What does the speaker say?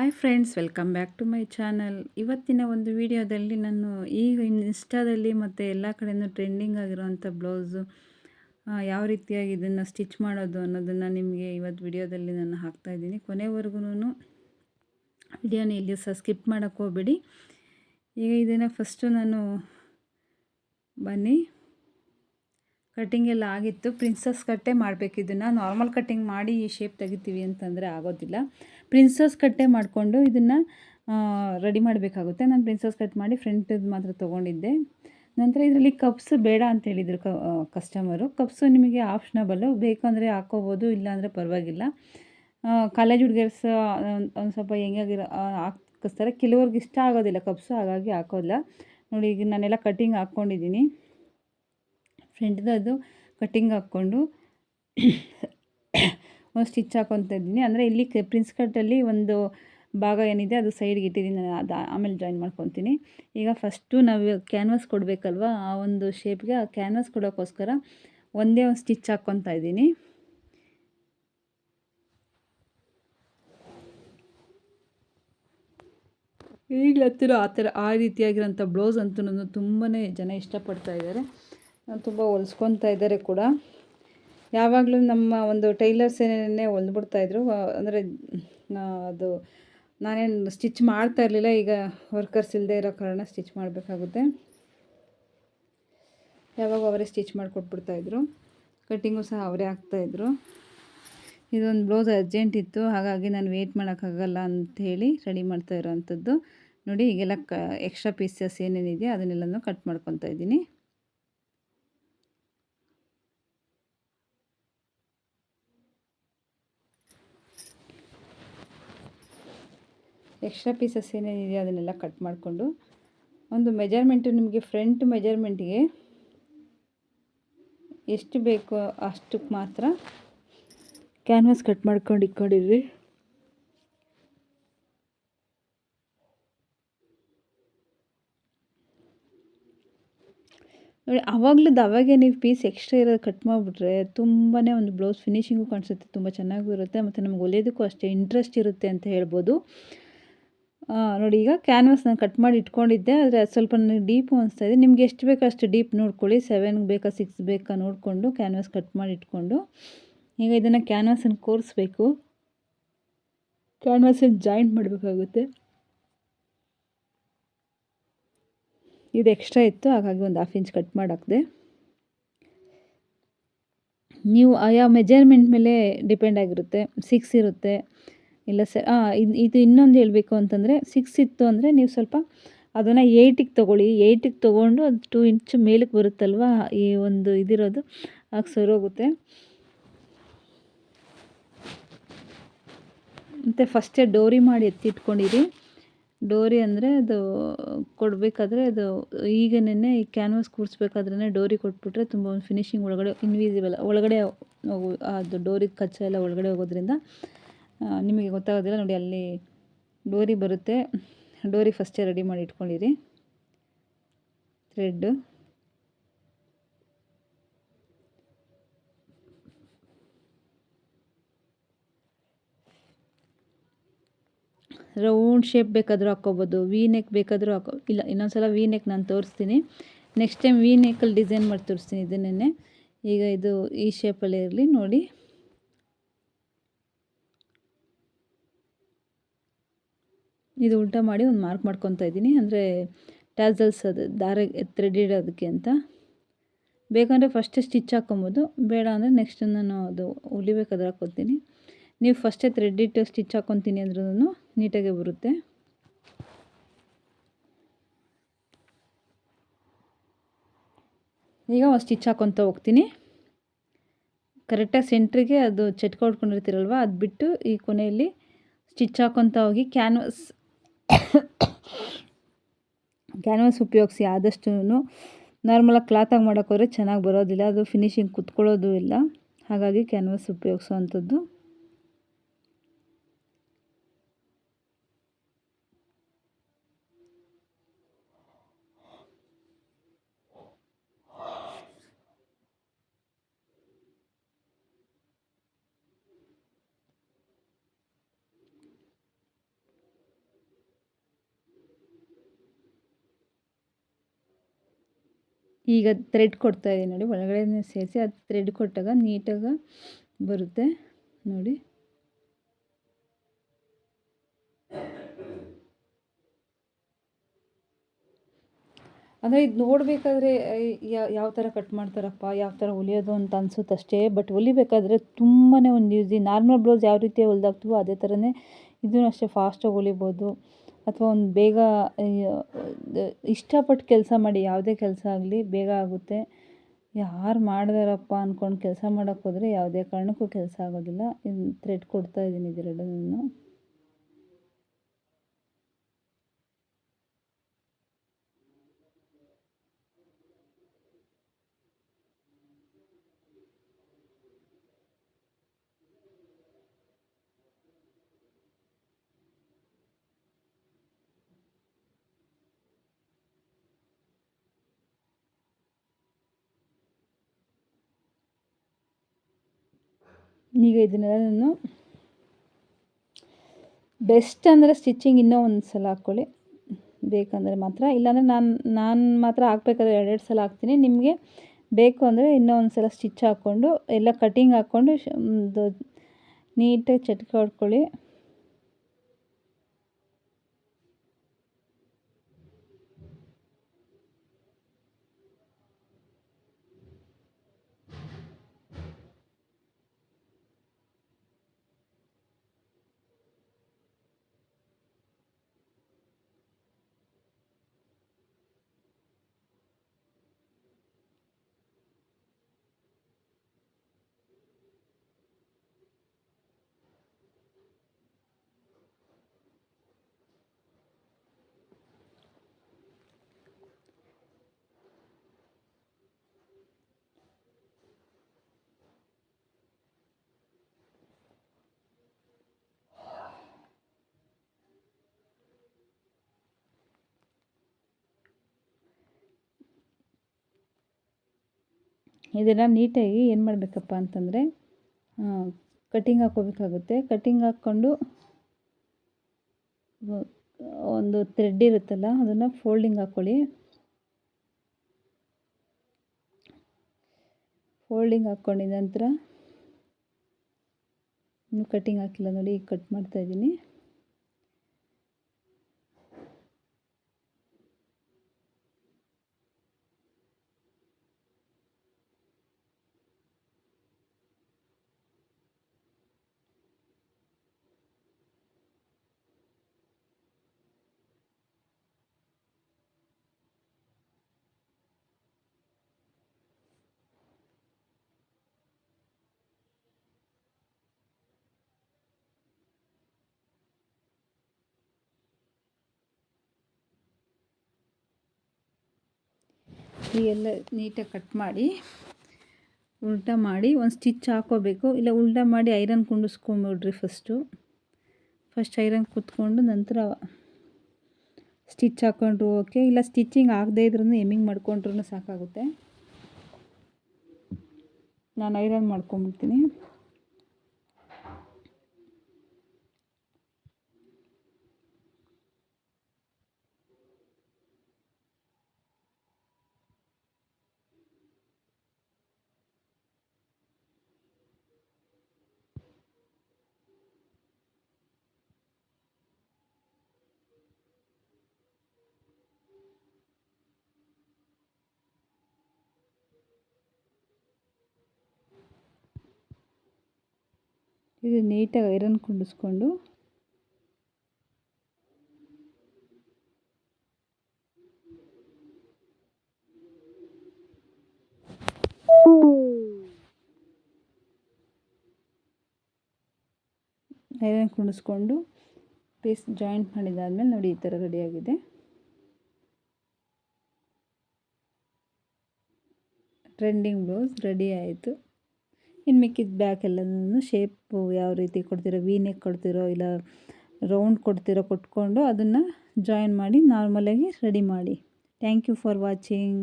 Hi friends welcome back to my channel ಇವತ್ತಿನ ಒಂದು ವಿಡಿಯೋದಲ್ಲಿ ನಾನು ಈಗ ಇನ್ಸ್ಟಾದಲ್ಲಿ ಮತ್ತು ಎಲ್ಲ ಕಡೆಯೂ ಟ್ರೆಂಡಿಂಗ್ ಆಗಿರುವಂಥ ಬ್ಲೌಸು ಯಾವ ರೀತಿಯಾಗಿ ಇದನ್ನು ಸ್ಟಿಚ್ ಮಾಡೋದು ಅನ್ನೋದನ್ನು ನಿಮಗೆ ಇವತ್ತು ವಿಡಿಯೋದಲ್ಲಿ ನಾನು ಹಾಕ್ತಾಯಿದ್ದೀನಿ ಕೊನೆವರೆಗೂ ವಿಡಿಯೋನ ಇಲ್ಲಿ ಸಹ ಸ್ಕಿಪ್ ಮಾಡೋಕ್ಕೆ ಹೋಗ್ಬೇಡಿ. ಈಗ ಇದನ್ನು ಫಸ್ಟು ನಾನು ಬನ್ನಿ. ಕಟ್ಟಿಂಗ್ ಎಲ್ಲ ಆಗಿತ್ತು. ಪ್ರಿನ್ಸಸ್ ಕಟ್ಟೆ ಮಾಡಬೇಕು. ಇದನ್ನು ನಾರ್ಮಲ್ ಕಟ್ಟಿಂಗ್ ಮಾಡಿ ಈ ಶೇಪ್ ತೆಗಿತೀವಿ ಅಂತಂದರೆ ಆಗೋದಿಲ್ಲ. ಪ್ರಿನ್ಸಸ್ ಕಟ್ಟೆ ಮಾಡಿಕೊಂಡು ಇದನ್ನು ರೆಡಿ ಮಾಡಬೇಕಾಗುತ್ತೆ. ನಾನು ಪ್ರಿನ್ಸಸ್ ಕಟ್ ಮಾಡಿ ಫ್ರಂಟದ್ದು ಮಾತ್ರ ತೊಗೊಂಡಿದ್ದೆ. ನಂತರ ಇದರಲ್ಲಿ ಕಪ್ಸ್ ಬೇಡ ಅಂತ ಹೇಳಿದರು ಕ ಕಸ್ಟಮರು ಕಪ್ಸು ನಿಮಗೆ ಆಪ್ಷನಬಲ್ಲು ಬೇಕಂದರೆ ಹಾಕ್ಕೋಬೋದು ಇಲ್ಲಾಂದರೆ ಪರವಾಗಿಲ್ಲ. ಕಾಲೇಜ್ ಹುಡುಗರ್ಸ್ ಒಂದು ಸ್ವಲ್ಪ ಹೆಂಗಾಗಿರೋ ಹಾಕಿಸ್ತಾರೆ. ಕೆಲವ್ರಿಗೆ ಇಷ್ಟ ಆಗೋದಿಲ್ಲ ಕಪ್ಸು ಹಾಗಾಗಿ ಹಾಕೋಲ್ಲ. ನೋಡಿ, ಈಗ ನಾನೆಲ್ಲ ಕಟ್ಟಿಂಗ್ ಹಾಕ್ಕೊಂಡಿದ್ದೀನಿ. ಫ್ರಂಟ್ದು ಕಟ್ಟಿಂಗ್ ಹಾಕ್ಕೊಂಡು ಒಂದು ಸ್ಟಿಚ್ ಹಾಕ್ಕೊತ ಇದ್ದೀನಿ. ಅಂದರೆ ಇಲ್ಲಿ ಪ್ರಿನ್ಸ್ ಕಟ್ಟಲ್ಲಿ ಒಂದು ಭಾಗ ಏನಿದೆ ಅದು ಸೈಡ್ಗೆ ಇಟ್ಟಿದ್ದೀನಿ ನಾನು. ಅದು ಆಮೇಲೆ ಜಾಯಿನ್ ಮಾಡ್ಕೊತೀನಿ. ಈಗ ಫಸ್ಟು ನಾವು ಕ್ಯಾನ್ವಾಸ್ ಕೊಡಬೇಕಲ್ವ? ಆ ಒಂದು ಶೇಪ್ಗೆ ಆ ಕ್ಯಾನ್ವಾಸ್ ಕೊಡೋಕ್ಕೋಸ್ಕರ ಒಂದೇ ಒಂದು ಸ್ಟಿಚ್ ಹಾಕ್ಕೊತಾ ಇದ್ದೀನಿ. ಈಗಲತ್ತಿರೋ ಆ ಥರ ಆ ರೀತಿಯಾಗಿರೋಂಥ ಬ್ಲೌಸ್ ಅಂತೂ ತುಂಬಾ ಜನ ಇಷ್ಟಪಡ್ತಾ ಇದ್ದಾರೆ. ತುಂಬ ಹೊಲ್ಸ್ಕೊತಾ ಇದ್ದಾರೆ ಕೂಡ. ಯಾವಾಗಲೂ ನಮ್ಮ ಒಂದು ಟೈಲರ್ಸ್ ಏನೇ ಹೊಲ್ದ್ಬಿಡ್ತಾಯಿದ್ರು ಅಂದರೆ ಅದು, ನಾನೇನು ಸ್ಟಿಚ್ ಮಾಡ್ತಾ ಇರಲಿಲ್ಲ, ಈಗ ವರ್ಕರ್ಸ್ ಇಲ್ಲದೆ ಇರೋ ಕಾರಣ ಸ್ಟಿಚ್ ಮಾಡಬೇಕಾಗುತ್ತೆ. ಯಾವಾಗ ಅವರೇ ಸ್ಟಿಚ್ ಮಾಡಿಕೊಟ್ಬಿಡ್ತಾಯಿದ್ರು ಕಟ್ಟಿಂಗು ಸಹ ಅವರೇ ಆಗ್ತಾಯಿದ್ರು ಇದೊಂದು ಬ್ಲೌಸ್ ಅರ್ಜೆಂಟ್ ಇತ್ತು, ಹಾಗಾಗಿ ನಾನು ವೇಟ್ ಮಾಡೋಕ್ಕಾಗಲ್ಲ ಅಂಥೇಳಿ ರೆಡಿ ಮಾಡ್ತಾ ಇರೋವಂಥದ್ದು ನೋಡಿ, ಈಗೆಲ್ಲ ಕ ಎಕ್ಸ್ಟ್ರಾ ಪೀಸಸ್ ಏನೇನಿದೆಯೋ ಅದನ್ನೆಲ್ಲನೂ ಕಟ್ ಮಾಡ್ಕೊತಾ ಇದ್ದೀನಿ. ಎಕ್ಸ್ಟ್ರಾ ಪೀಸಸ್ ಏನೇನಿದೆ ಅದನ್ನೆಲ್ಲ ಕಟ್ ಮಾಡಿಕೊಂಡು ಒಂದು ಮೆಜರ್ಮೆಂಟು ನಿಮಗೆ ಫ್ರಂಟ್ ಮೆಜರ್ಮೆಂಟ್ಗೆ ಎಷ್ಟು ಬೇಕೋ ಅಷ್ಟಕ್ಕೆ ಮಾತ್ರ ಕ್ಯಾನ್ವಾಸ್ ಕಟ್ ಮಾಡ್ಕೊಂಡು ಇಟ್ಕೊಂಡಿರಿ ನೋಡಿ ಆವಾಗಲದ್ದು ಅವಾಗೆ ನೀವು ಪೀಸ್ ಎಕ್ಸ್ಟ್ರಾ ಇರೋದು ಕಟ್ ಮಾಡಿಬಿಟ್ರೆ ತುಂಬಾ ಒಂದು ಬ್ಲೌಸ್ ಫಿನಿಶಿಂಗು ಕಾಣಿಸುತ್ತೆ, ತುಂಬ ಚೆನ್ನಾಗೂ ಇರುತ್ತೆ, ಮತ್ತು ನಮ್ಗೆ ಹೊಲಿಯೋದಕ್ಕೂ ಅಷ್ಟೇ ಇಂಟ್ರೆಸ್ಟ್ ಇರುತ್ತೆ ಅಂತ ಹೇಳ್ಬೋದು. ನೋಡಿ, ಈಗ ಕ್ಯಾನ್ವಾಸ್ ನಾನು ಕಟ್ ಮಾಡಿ ಇಟ್ಕೊಂಡಿದ್ದೆ, ಆದರೆ ಅದು ಸ್ವಲ್ಪ ನನಗೆ ಡೀಪು ಅನಿಸ್ತಾ ಇದೆ. ನಿಮ್ಗೆ ಎಷ್ಟು ಬೇಕೋ ಅಷ್ಟು ಡೀಪ್ ನೋಡ್ಕೊಳ್ಳಿ. ಸೆವೆನ್ಗೆ ಬೇಕಾ ಸಿಕ್ಸ್ ಬೇಕಾ ನೋಡಿಕೊಂಡು ಕ್ಯಾನ್ವಾಸ್ ಕಟ್ ಮಾಡಿ ಇಟ್ಕೊಂಡು. ಈಗ ಇದನ್ನು ಕ್ಯಾನ್ವಾಸನ್ನು ಕೋರಿಸ್ಬೇಕು. ಕ್ಯಾನ್ವಾಸನ್ನು ಜಾಯಿಂಟ್ ಮಾಡಬೇಕಾಗುತ್ತೆ. ಇದು ಎಕ್ಸ್ಟ್ರಾ ಇತ್ತು, ಹಾಗಾಗಿ ಒಂದು ಹಾಫ್ ಇಂಚ್ ಕಟ್ ಮಾಡಾಕ್ದೆ. ನೀವು ಆಯಾ ಮೆಜರ್ಮೆಂಟ್ ಮೇಲೆ ಡಿಪೆಂಡ್ ಆಗಿರುತ್ತೆ? ಸಿಕ್ಸ್ ಇರುತ್ತೆ. ಇಲ್ಲ ಸರ್ ಇದು ಇದು ಇನ್ನೊಂದು ಹೇಳಬೇಕು ಅಂತಂದರೆ ಸಿಕ್ಸ್ ಇತ್ತು ಅಂದರೆ ನೀವು ಸ್ವಲ್ಪ ಅದನ್ನು ಏಯ್ಟಿಗೆ ತೊಗೊಳ್ಳಿ. ಏಯ್ಟಿಗೆ ತೊಗೊಂಡು ಅದು ಟೂ ಇಂಚ್ ಮೇಲಕ್ಕೆ ಬರುತ್ತಲ್ವ, ಈ ಒಂದು ಇದಿರೋದು, ಆಗ ಸರೋಗುತ್ತೆ ಮತ್ತು ಫಸ್ಟೇ ಡೋರಿ ಮಾಡಿ ಎತ್ತಿಟ್ಕೊಂಡಿರಿ. ಡೋರಿ ಅಂದರೆ ಅದು ಕೊಡಬೇಕಾದ್ರೆ ಅದು ಈಗನೇ ಈ ಕ್ಯಾನ್ವಾಸ್ ಕೂರಿಸ್ಬೇಕಾದ್ರೇ ಡೋರಿ ಕೊಟ್ಬಿಟ್ರೆ ತುಂಬ ಒಂದು ಫಿನಿಶಿಂಗ್ ಒಳಗಡೆ ಇನ್ವಿಸಿಬಲ್ ಒಳಗಡೆ ಅದು ಡೋರಿ ಕಚ್ಚ ಎಲ್ಲ ಒಳಗಡೆ ಹೋಗೋದ್ರಿಂದ ನಿಮಗೆ ಗೊತ್ತಾಗೋದಿಲ್ಲ, ನೋಡಿ ಅಲ್ಲಿ ಡೋರಿ ಬರುತ್ತೆ. ಡೋರಿ ಫಸ್ಟೇ ರೆಡಿ ಮಾಡಿ ಇಟ್ಕೊಂಡಿರಿ. ಥ್ರೆಡ್ ರೌಂಡ್ ಶೇಪ್ ಬೇಕಾದರೂ ಹಾಕ್ಕೋಬೋದು ವಿ ನೆಕ್ ಬೇಕಾದರೂ ಹಾಕೋ, ಇಲ್ಲ ಇನ್ನೊಂದು ಸಲ ವಿ ನೆಕ್ ನಾನು ತೋರಿಸ್ತೀನಿ. ನೆಕ್ಸ್ಟ್ ಟೈಮ್ ವಿ ನೆಕ್ಕಲ್ಲಿ ಡಿಸೈನ್ ಮಾಡಿ ತೋರಿಸ್ತೀನಿ ಇದನ್ನೇ ಈಗ ಇದು ಈ ಶೇಪಲ್ಲೇ ಇರಲಿ, ನೋಡಿ. ಇದು ಉಲ್ಟಾ ಮಾಡಿ ಒಂದು ಮಾರ್ಕ್ ಮಾಡ್ಕೊತಾ ಇದ್ದೀನಿ. ಅಂದರೆ ಟ್ಯಾಸಲ್ಸ್ ಅದು ದಾರ ಥ್ರೆಡ್ ಇಡೋದಕ್ಕೆ ಅಂತ. ಬೇಕಂದರೆ ಫಸ್ಟೇ ಸ್ಟಿಚ್ ಹಾಕ್ಕೊಬೋದು. ಬೇಡ ಅಂದರೆ ನೆಕ್ಸ್ಟ್ ನಾನು ಅದು ಹೊಲಿಬೇಕಾದ್ರೆ ಹಾಕ್ಕೊತೀನಿ. ನೀವು ಫಸ್ಟೇ ಥ್ರೆಡ್ ಇಟ್ಟು ಸ್ಟಿಚ್ ಹಾಕ್ಕೊತೀನಿ ಅಂದ್ರೂ ನೀಟಾಗೆ ಬರುತ್ತೆ. ಈಗ ಒಂದು ಸ್ಟಿಚ್ ಹಾಕ್ಕೊತ ಹೋಗ್ತೀನಿ. ಕರೆಕ್ಟಾಗಿ ಸೆಂಟ್ರಿಗೆ ಅದು ಚಟ್ಕ ಹೊಡ್ಕೊಂಡಿರ್ತೀರಲ್ವ ಅದು ಬಿಟ್ಟು ಈ ಕೊನೆಯಲ್ಲಿ ಸ್ಟಿಚ್ ಹಾಕ್ಕೊತ ಹೋಗಿ ಕ್ಯಾನ್ವಸ್ ಕ್ಯಾನ್ವಾಸ್ ಉಪಯೋಗಿಸಿ ಆದಷ್ಟು ನಾರ್ಮಲಾಗಿ ಕ್ಲಾತಾಗಿ ಮಾಡೋಕ್ಕೋದ್ರೆ ಚೆನ್ನಾಗಿ ಬರೋದಿಲ್ಲ. ಅದು ಫಿನಿಶಿಂಗ್ ಕುತ್ಕೊಳ್ಳೋದು ಇಲ್ಲ. ಹಾಗಾಗಿ ಕ್ಯಾನ್ವಾಸ್ ಉಪಯೋಗಿಸೋ ಅಂಥದ್ದು ಈಗ ಥ್ರೆಡ್ ಕೊಡ್ತಾ ಇದ್ದೀನಿ ನೋಡಿ ಒಳಗಡೆ ಸೇರಿಸಿ ಅದು ಥ್ರೆಡ್ ಕೊಟ್ಟಾಗ ನೀಟಾಗಿ ಬರುತ್ತೆ ನೋಡಿ. ಅಂದರೆ ಇದು ನೋಡಬೇಕಾದ್ರೆ ಯಾವ ಥರ ಕಟ್ ಮಾಡ್ತಾರಪ್ಪ, ಯಾವ ಥರ ಹೊಲಿಯೋದು ಅಂತ ಅನಿಸುತ್ತೆ ಅಷ್ಟೇ ಬಟ್ ಹೊಲಿಬೇಕಾದ್ರೆ ತುಂಬಾ ಒಂದು ಈಸಿ ನಾರ್ಮಲ್ ಬ್ಲೌಸ್ ಯಾವ ರೀತಿ ಹೊಲ್ದಾಕ್ತೀವೋ ಅದೇ ಥರನೇ ಇದೂ ಅಷ್ಟೇ ಫಾಸ್ಟಾಗಿ ಹೊಲಿಬೋದು. ಅಥವಾ ಒಂದು ಬೇಗ ಇಷ್ಟಪಟ್ಟು ಕೆಲಸ ಮಾಡಿ, ಯಾವುದೇ ಕೆಲಸ ಆಗಲಿ, ಬೇಗ ಆಗುತ್ತೆ. ಯಾರು ಮಾಡಿದಾರಪ್ಪ ಅಂದ್ಕೊಂಡು ಕೆಲಸ ಮಾಡೋಕ್ಕೋದ್ರೆ ಯಾವುದೇ ಕಾರಣಕ್ಕೂ ಕೆಲಸ ಆಗೋದಿಲ್ಲ. ಥ್ರೆಡ್ ಕೊಡ್ತಾ ಇದ್ದೀನಿ ಇದೆರಡನ್ನೂ ಈಗ ಇದನ್ನೆಲ್ಲ ನಾನು ಬೆಸ್ಟ್ ಅಂದರೆ ಸ್ಟಿಚ್ಚಿಂಗ್ ಇನ್ನೂ ಒಂದು ಸಲ ಹಾಕ್ಕೊಳ್ಳಿ. ಬೇಕಂದರೆ ಮಾತ್ರ. ಇಲ್ಲಾಂದರೆ ನಾನು ನಾನು ಮಾತ್ರ ಹಾಕ್ಬೇಕಾದ್ರೆ ಎರಡೆರಡು ಸಲ ಹಾಕ್ತೀನಿ. ನಿಮಗೆ ಬೇಕು ಅಂದರೆ ಇನ್ನೂ ಒಂದು ಸಲ ಸ್ಟಿಚ್ ಹಾಕ್ಕೊಂಡು, ಎಲ್ಲ ಕಟಿಂಗ್ ಹಾಕ್ಕೊಂಡು ನೀಟಾಗಿ ಚಟ್ಕ ಹೊಡ್ಕೊಳ್ಳಿ. ಇದನ್ನು ನೀಟಾಗಿ ಏನು ಮಾಡಬೇಕಪ್ಪ ಅಂತಂದರೆ ಕಟ್ಟಿಂಗ್ ಹಾಕ್ಕೋಬೇಕಾಗುತ್ತೆ. ಕಟಿಂಗ್ ಹಾಕ್ಕೊಂಡು ಒಂದು ಥ್ರೆಡ್ ಇರುತ್ತಲ್ಲ, ಅದನ್ನು ಫೋಲ್ಡಿಂಗ್ ಹಾಕ್ಕೊಳ್ಳಿ ಫೋಲ್ಡಿಂಗ್ ಹಾಕ್ಕೊಂಡಿದ ನಂತರ, ಇನ್ನೂ ಕಟ್ಟಿಂಗ್ ಹಾಕಿಲ್ಲ ನೋಡಿ, ಈಗ ಕಟ್ ಮಾಡ್ತಾಯಿದ್ದೀನಿ ಹೀಗೆಲ್ಲ ನೀಟಾಗಿ ಕಟ್ ಮಾಡಿ, ಉಲ್ಟಾ ಮಾಡಿ ಒಂದು ಸ್ಟಿಚ್ ಹಾಕೋಬೇಕು. ಇಲ್ಲ, ಉಲ್ಟಾ ಮಾಡಿ ಐರನ್ ಕುಂಡಿಸ್ಕೊಂಬಿಡ್ರಿ ಫಸ್ಟು ಫಸ್ಟ್ ಐರನ್ ಕುತ್ಕೊಂಡು ನಂತರ ಸ್ಟಿಚ್ ಹಾಕ್ಕೊಂಡ್ರು ಓಕೆ ಇಲ್ಲ ಸ್ಟಿಚ್ಚಿಂಗ್ ಆಗದೇ ಇದ್ರೂ ಎಮ್ಮಿಂಗ್ ಮಾಡ್ಕೊಂಡ್ರೂ ಸಾಕಾಗುತ್ತೆ. ನಾನು ಐರನ್ ಮಾಡ್ಕೊಂಬಿಡ್ತೀನಿ. ಇದು ನೀಟಾಗಿ ಐರನ್ ಕುಂಡಿಸ್ಕೊಂಡು ಐರನ್ ಕುಣಿಸ್ಕೊಂಡು ಪೀಸ್ ಜಾಯಿಂಟ್ ಮಾಡಿದಾದ್ಮೇಲೆ ನೋಡಿ ಈ ಥರ ರೆಡಿಯಾಗಿದೆ. ಟ್ರೆಂಡಿಂಗ್ ಬ್ಲೌಸ್ ರೆಡಿ ಆಯಿತು. ಇನ್ನು ಮಿಕ್ಕಿದ ಬ್ಯಾಕ್ ಎಲ್ಲನೂ ಶೇಪು ಯಾವ ರೀತಿ ಕೊಡ್ತಿರೋ ವಿ ನೆಕ್ ಕೊಡ್ತಿರೋ, ಇಲ್ಲ ರೌಂಡ್ ಕೊಡ್ತಿರೋ ಕೊಟ್ಕೊಂಡು ಅದನ್ನು ಜಾಯಿನ್ ಮಾಡಿ ನಾರ್ಮಲಾಗಿ ರೆಡಿ ಮಾಡಿ. Thank you for watching